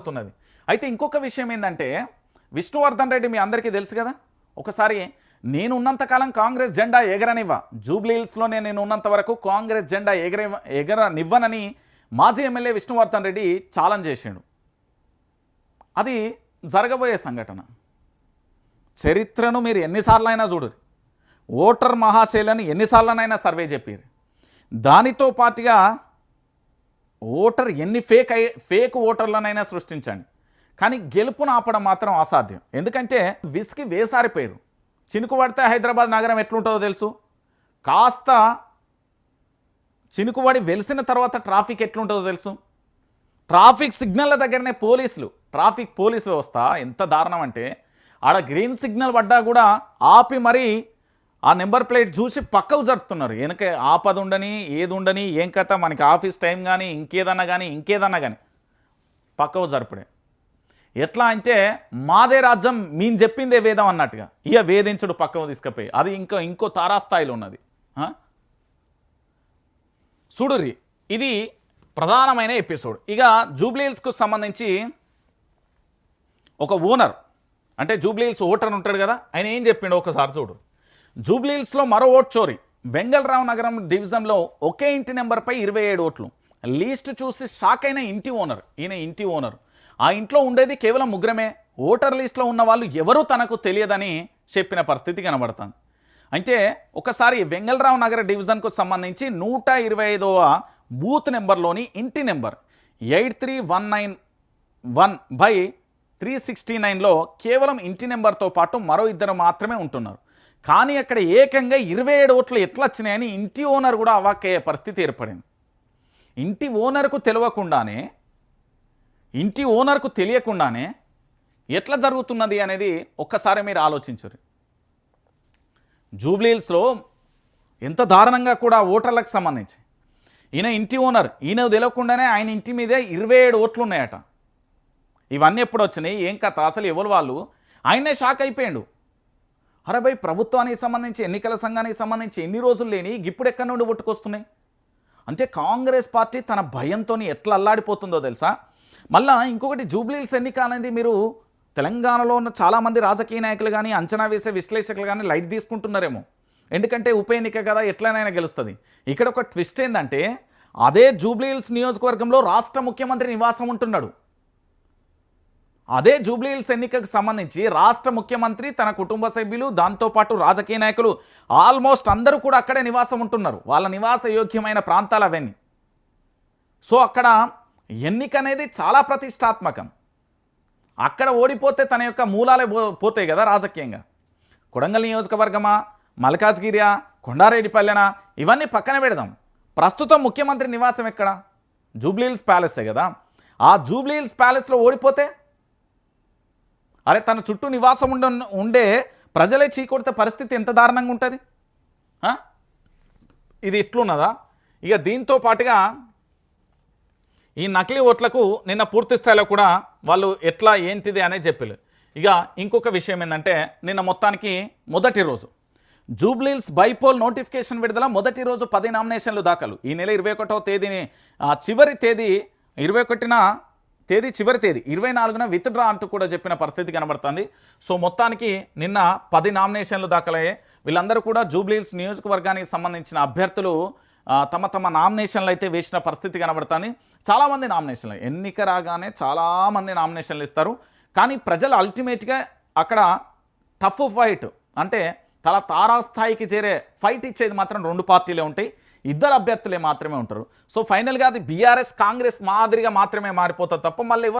అవుతున్నది అయితే ఇంకొక విషయం ఏంటంటే విష్ణువర్ధన్ రెడ్డి మీ అందరికీ తెలుసు కదా? ఒకసారి నేను ఉన్నంతకాలం కాంగ్రెస్ జెండా ఎగరనివ్వ. జూబ్లీహిల్స్లోనే నేను ఉన్నంత వరకు కాంగ్రెస్ జెండా ఎగర ఎగరనివ్వనని మాజీ ఎమ్మెల్యే విష్ణువర్ధన్ రెడ్డి ఛాలెంజ్ చేశాడు అది జరగబోయే సంఘటన. చరిత్రను మీరు ఎన్నిసార్లు అయినా చూడరు ఓటర్ మహాశైలను ఎన్నిసార్లనైనా సర్వే చెప్పారు దానితో పాటుగా ఓటర్ ఎన్ని ఫేక్ అయ్యే ఫేక్ ఓటర్లనైనా సృష్టించండి. కానీ గెలుపును ఆపడం మాత్రం అసాధ్యం. ఎందుకంటే విసికి వేసారిపోయారు. చినుకు పడితే హైదరాబాద్ నగరం ఎట్లుంటుందో తెలుసు. కాస్త చినుకుబడి వెలిసిన తర్వాత ట్రాఫిక్ ఎట్లుంటుందో తెలుసు. ట్రాఫిక్ సిగ్నల్ల దగ్గరనే పోలీసులు. ట్రాఫిక్ పోలీస్ వ్యవస్థ ఎంత దారుణం అంటే ఆడ గ్రీన్ సిగ్నల్ పడ్డా కూడా ఆపి మరీ ఆ నెంబర్ ప్లేట్ చూసి పక్కకు జరుపుతున్నారు. వెనక ఆపద ఉండని ఏది ఉండని ఏం కథ మనకి ఆఫీస్ టైం కానీ ఇంకేదన్నా కానీ ఇంకేదన్నా కానీ పక్కకు జరుపుడే. ఎట్లా అంటే మాదే రాజ్యం మేము చెప్పిందే వేదం అన్నట్టుగా. ఇక వేధించుడు పక్కకు తీసుకుపోయి. అది ఇంకో ఇంకో తారాస్థాయిలో ఉన్నది. ఆ? చూడుర్రి ఇది ప్రధానమైన ఎపిసోడ్. ఇక జూబ్లీహిల్స్కు సంబంధించి ఒక ఓనర్ అంటే జూబ్లీహిల్స్ ఓటర్ ఉంటాడు కదా ఆయన ఏం చెప్పిండు ఒకసారి చూడు. జూబ్లీహిల్స్లో మరో ఓట్ చోరీ. వెంగళరావు నగరం డివిజన్లో ఒకే ఇంటి నెంబర్పై ఇరవై ఏడు ఓట్లు. లీస్ట్ చూసి షాక్ అయిన ఇంటి ఓనర్ ఈయన ఇంటి ఓనర్. ఆ ఇంట్లో ఉండేది కేవలం ముగ్గురమే. ఓటర్ లిస్ట్లో ఉన్న వాళ్ళు ఎవరూ తనకు తెలియదని చెప్పిన పరిస్థితి కనబడుతుంది. అంటే ఒకసారి వెంగళరావు నగర డివిజన్కు సంబంధించి నూట ఇరవై ఐదవ బూత్ నెంబర్లోని ఇంటి number eight three one nine one by three sixty నైన్లో కేవలం ఇంటి నెంబర్తో పాటు మరో ఇద్దరు మాత్రమే ఉంటున్నారు. కానీ అక్కడ ఏకంగా ఇరవై ఏడు ఓట్లు ఎట్లా వచ్చినాయని ఇంటి ఓనర్ కూడా అవాక్కయ్యే పరిస్థితి ఏర్పడింది. ఇంటి ఓనర్కు తెలియకుండానే ఇంటి ఓనర్కు తెలియకుండానే ఎట్లా జరుగుతున్నది అనేది ఒక్కసారి మీరు ఆలోచించరు. జూబ్లీహిల్స్లో ఎంత దారుణంగా కూడా ఓటర్లకు సంబంధించి ఈయన ఇంటి ఓనర్ ఈయన తెలియకుండానే ఆయన ఇంటి మీదే ఇరవై ఏడు ఓట్లు ఉన్నాయట ఇవన్నీ ఎప్పుడు వచ్చినాయి ఏం కథ? అసలు ఎవరు వాళ్ళు? ఆయనే షాక్ అయిపోయాడు. అరబై ప్రభుత్వానికి సంబంధించి ఎన్నికల సంఘానికి సంబంధించి ఎన్ని రోజులు లేని ఇప్పుడు ఎక్కడి నుండి పుట్టుకొస్తున్నాయి? అంటే కాంగ్రెస్ పార్టీ తన భయంతో ఎట్లా అల్లాడిపోతుందో తెలుసా? మళ్ళా ఇంకొకటి జూబ్లీల్స్ ఎన్నిక అనేది మీరు తెలంగాణలో ఉన్న చాలామంది రాజకీయ నాయకులు కానీ అంచనా వేసే విశ్లేషకులు కానీ లైట్ తీసుకుంటున్నారేమో. ఎందుకంటే ఉప ఎన్నిక కదా ఎట్లనైనా గెలుస్తుంది. ఇక్కడ ఒక ట్విస్ట్ ఏంటంటే అదే జూబ్లీహిల్స్ నియోజకవర్గంలో రాష్ట్ర ముఖ్యమంత్రి నివాసం ఉంటున్నాడు. అదే జూబ్లీహిల్స్ ఎన్నికకు సంబంధించి రాష్ట్ర ముఖ్యమంత్రి తన కుటుంబ సభ్యులు దాంతోపాటు రాజకీయ నాయకులు ఆల్మోస్ట్ అందరూ కూడా అక్కడే నివాసం ఉంటున్నారు. వాళ్ళ నివాస యోగ్యమైన ప్రాంతాలు అవన్నీ. సో అక్కడ ఎన్నిక అనేది చాలా ప్రతిష్టాత్మకం. అక్కడ ఓడిపోతే తన యొక్క మూలాలే పో- పోతాయి కదా రాజకీయంగా. కొడంగల్ నియోజకవర్గమా మల్కాజ్గిరియా కొండారెడ్డిపల్లెనా ఇవన్నీ పక్కన పెడదాం. ప్రస్తుతం ముఖ్యమంత్రి నివాసం ఎక్కడ? జూబ్లీహిల్స్ ప్యాలెసే కదా. ఆ జూబ్లీహిల్స్ ప్యాలెస్లో ఓడిపోతే అరే తన చుట్టూ నివాసం ఉండ ఉండే ప్రజలే చీకొడితే పరిస్థితి ఎంత దారుణంగా ఉంటుంది? ఇది ఇట్లున్నదా? ఇక దీంతో పాటుగా ఈ నకిలీ ఓట్లకు నిన్న పూర్తి స్థాయిలో కూడా వాళ్ళు ఎట్లా ఏంటిది అనేది చెప్పారు ఇక ఇంకొక విషయం ఏంటంటే నిన్న మొత్తానికి మొదటి రోజు జూబ్లీల్స్ బైపోల్ నోటిఫికేషన్ విడుదల మొదటి రోజు పది నామినేషన్లు దాఖలు. ఈ నెల ఇరవై ఒకటవ తేదీని చివరి తేదీ ఇరవై ఒకటిన తేదీ చివరి తేదీ ఇరవై నాలుగున విత్డ్రా అంటూ కూడా చెప్పిన పరిస్థితి కనబడుతుంది. సో మొత్తానికి నిన్న పది నామినేషన్లు దాఖలయ్యాయి. వీళ్ళందరూ కూడా జూబ్లీహిల్స్ నియోజకవర్గానికి సంబంధించిన అభ్యర్థులు తమ తమ నామినేషన్లు అయితే వేసిన పరిస్థితి కనబడుతుంది. చాలామంది నామినేషన్లు ఎన్నిక రాగానే చాలామంది నామినేషన్లు ఇస్తారు. కానీ ప్రజలు అల్టిమేట్గా అక్కడ టఫ్ ఫైట్ అంటే తల తారాస్థాయికి చేరే ఫైట్ ఇచ్చేది మాత్రం రెండు పార్టీలే ఉంటాయి. ఇద్దరు అభ్యర్థులే మాత్రమే ఉంటారు. సో ఫైనల్గా అది బీఆర్ఎస్ కాంగ్రెస్ మాదిరిగా మాత్రమే మారిపోతుంది తప్ప మళ్ళీ